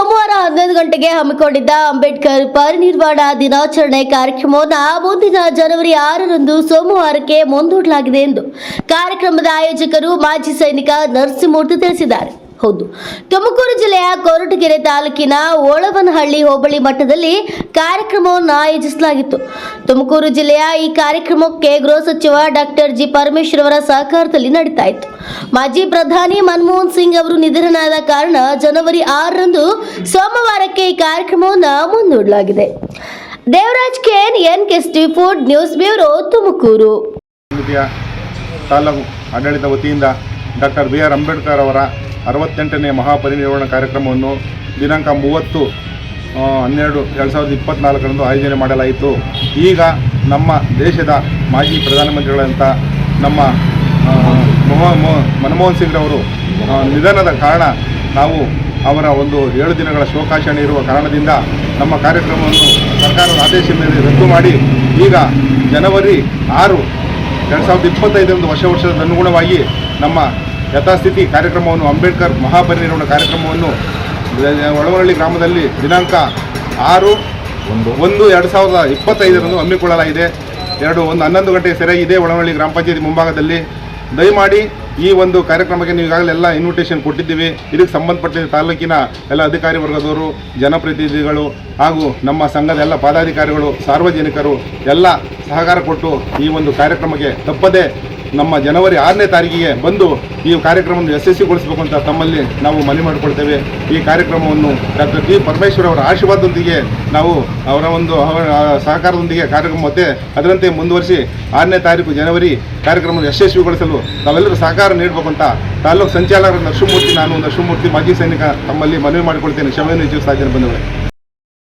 ಸೋಮವಾರ ಹನ್ನೊಂದು ಗಂಟೆಗೆ ಹಮ್ಮಿಕೊಂಡಿದ್ದ ಅಂಬೇಡ್ಕರ್ ಪರಿನಿರ್ವಾಣ ದಿನಾಚರಣೆ ಕಾರ್ಯಕ್ರಮವನ್ನು ಮುಂದಿನ ಜನವರಿ ಆರರಂದು ಸೋಮವಾರಕ್ಕೆ ಮುಂದೂಡಲಾಗಿದೆ ಎಂದು ಕಾರ್ಯಕ್ರಮದ ಆಯೋಜಕರು ಮಾಜಿ ಸೈನಿಕ ನರಸಿಂಹಮೂರ್ತಿ ತಿಳಿಸಿದ್ದಾರೆ. ಹೌದು. ತುಮಕೂರು ಜಿಲ್ಲೆಯ ಕೊರಟಗೆರೆ ತಾಲೂಕಿನ ಓಳವನಹಳ್ಳಿ ಹೋಬಳಿ ಮಟ್ಟದಲ್ಲಿ ಕಾರ್ಯಕ್ರಮವನ್ನು ಆಯೋಜಿಸಲಾಗಿತ್ತು. ತುಮಕೂರು ಜಿಲ್ಲೆಯ ಈ ಕಾರ್ಯಕ್ರಮಕ್ಕೆ ಗೃಹ ಸಚಿವ ಡಾಕ್ಟರ್ ಜಿ ಪರಮೇಶ್ವರ್ ಅವರ ಸಹಕಾರದಲ್ಲಿ ನಡೀತಾ ಇತ್ತು. ಮಾಜಿ ಪ್ರಧಾನಿ ಮನಮೋಹನ್ ಸಿಂಗ್ ಅವರು ನಿಧನರಾದ ಕಾರಣ ಜನವರಿ ಆರರಂದು ಸೋಮವಾರಕ್ಕೆ ಈ ಕಾರ್ಯಕ್ರಮವನ್ನು ಮುಂದೂಡಲಾಗಿದೆ. ದೇವರಾಜ್ ಕೆನ್ ಎನ್ ಕೆಸ್ಟಿ ಫುಡ್ ನ್ಯೂಸ್ ಬ್ಯೂರೋ ತುಮಕೂರು. ಆಡಳಿತ ವತಿಯಿಂದ ಡಾಕ್ಟರ್ ಬಿ ಆರ್ ಅಂಬೇಡ್ಕರ್ ಅವರ ಅರವತ್ತೆಂಟನೇ ಮಹಾಪರಿನಿರ್ವಹಣ ಕಾರ್ಯಕ್ರಮವನ್ನು ದಿನಾಂಕ ಮೂವತ್ತು ಹನ್ನೆರಡು ಎರಡು ಸಾವಿರದ ಇಪ್ಪತ್ತ್ನಾಲ್ಕರಂದು ಆಯೋಜನೆ ಮಾಡಲಾಯಿತು. ಈಗ ನಮ್ಮ ದೇಶದ ಮಾಜಿ ಪ್ರಧಾನಮಂತ್ರಿಗಳಂಥ ನಮ್ಮ ಮನಮೋಹನ್ ಸಿಂಗ್ ಅವರು ನಿಧನದ ಕಾರಣ ನಾವು ಅವರ ಒಂದು ಏಳು ದಿನಗಳ ಶೋಕಾಚರಣೆ ಇರುವ ಕಾರಣದಿಂದ ನಮ್ಮ ಕಾರ್ಯಕ್ರಮವನ್ನು ಸರ್ಕಾರದ ಆದೇಶದ ಮೇಲೆ ರದ್ದು ಮಾಡಿ, ಈಗ ಜನವರಿ ಆರು ಎರಡು ಸಾವಿರದ ಇಪ್ಪತ್ತೈದರಂದು ವರ್ಷ ವರ್ಷದ ಅನುಗುಣವಾಗಿ ನಮ್ಮ ಯಥಾಸ್ಥಿತಿ ಕಾರ್ಯಕ್ರಮವನ್ನು, ಅಂಬೇಡ್ಕರ್ ಮಹಾಪರಿನಿರ್ವಾಣ ಕಾರ್ಯಕ್ರಮವನ್ನು ಒಳವಳ್ಳಿ ಗ್ರಾಮದಲ್ಲಿ ದಿನಾಂಕ ಆರು ಒಂದು ಒಂದು ಎರಡು ಸಾವಿರದ ಇಪ್ಪತ್ತೈದರಂದು ಹಮ್ಮಿಕೊಳ್ಳಲಾಗಿದೆ. ಎರಡು ಒಂದು ಹನ್ನೊಂದು ಗಂಟೆಗೆ ಸರಿಯಾಗಿ ಇದೆ ಒಳವಳ್ಳಿ ಗ್ರಾಮ ಪಂಚಾಯತಿ ಮುಂಭಾಗದಲ್ಲಿ. ದಯಮಾಡಿ ಈ ಒಂದು ಕಾರ್ಯಕ್ರಮಕ್ಕೆ ನೀವು ಈಗಾಗಲೇ ಎಲ್ಲ ಇನ್ವಿಟೇಷನ್ ಕೊಟ್ಟಿದ್ದೀವಿ. ಇದಕ್ಕೆ ಸಂಬಂಧಪಟ್ಟ ತಾಲೂಕಿನ ಎಲ್ಲ ಅಧಿಕಾರಿ ವರ್ಗದವರು, ಜನಪ್ರತಿನಿಧಿಗಳು ಹಾಗೂ ನಮ್ಮ ಸಂಘದ ಎಲ್ಲ ಪದಾಧಿಕಾರಿಗಳು, ಸಾರ್ವಜನಿಕರು ಎಲ್ಲ ಸಹಕಾರ ಕೊಟ್ಟು ಈ ಒಂದು ಕಾರ್ಯಕ್ರಮಕ್ಕೆ ತಪ್ಪದೇ ನಮ್ಮ ಜನವರಿ ಆರನೇ ತಾರೀಕಿಗೆ ಬಂದು ಈ ಕಾರ್ಯಕ್ರಮವನ್ನು ಯಶಸ್ವಿಗೊಳಿಸಬೇಕು ಅಂತ ತಮ್ಮಲ್ಲಿ ನಾವು ಮನವಿ ಮಾಡಿಕೊಳ್ತೇವೆ. ಈ ಕಾರ್ಯಕ್ರಮವನ್ನು ಡಾಕ್ಟರ್ ಟಿ ಪರಮೇಶ್ವರ್ ಅವರ ಆಶೀರ್ವಾದದೊಂದಿಗೆ ನಾವು ಅವರ ಒಂದು ಸಹಕಾರದೊಂದಿಗೆ ಕಾರ್ಯಕ್ರಮ ಮತ್ತೆ ಅದರಂತೆ ಮುಂದುವರಿಸಿ ಆರನೇ ತಾರೀಕು ಜನವರಿ ಕಾರ್ಯಕ್ರಮವನ್ನು ಯಶಸ್ವಿಗೊಳಿಸಲು ನಾವೆಲ್ಲರೂ ಸಹಕಾರ ನೀಡಬೇಕು ಅಂತ ತಾಲೂಕು ಸಂಚಾಲಕರ ನರಸಿಂಹಮೂರ್ತಿ, ನಾನು ನರಸಿಂಹಮೂರ್ತಿ, ಮಾಜಿ ಸೈನಿಕ ತಮ್ಮಲ್ಲಿ ಮನವಿ ಮಾಡಿಕೊಳ್ತೇನೆ. ಕ್ಷಮೆಯನ್ನು ಇದ್ದೇನೆ ಬಂಧುಗಳೇ.